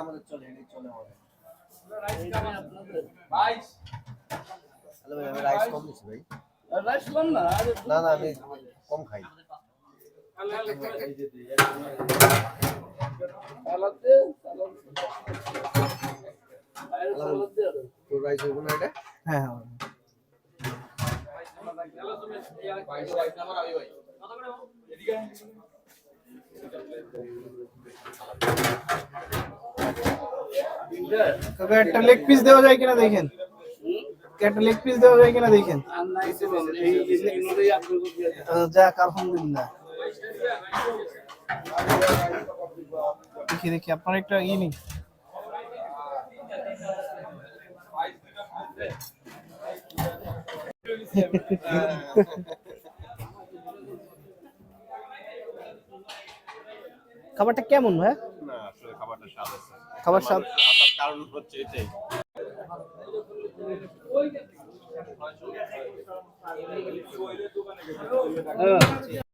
আমাদের চলে চলে আমি রাইস কম দিচ্ছি ভাই রাখলাম না না না আমি কম খাই। তোর রাইস হইব না এটা হ্যাঁ হ্যাঁ একটা লেগ পিস দেওয়া যায় কিনা দেখেন। একটা লেগ পিস দেওয়া যায় কিনা দেখেন। যাক, আলহামদুলিল্লাহ। দেখি দেখি, আপনার একটা ই নেই। খাবারটা কেমন ভাই না আসলে খাবারটা স্বাদ আছে। খাবার স্বাদ? আসার কারণ হচ্ছে এটাই।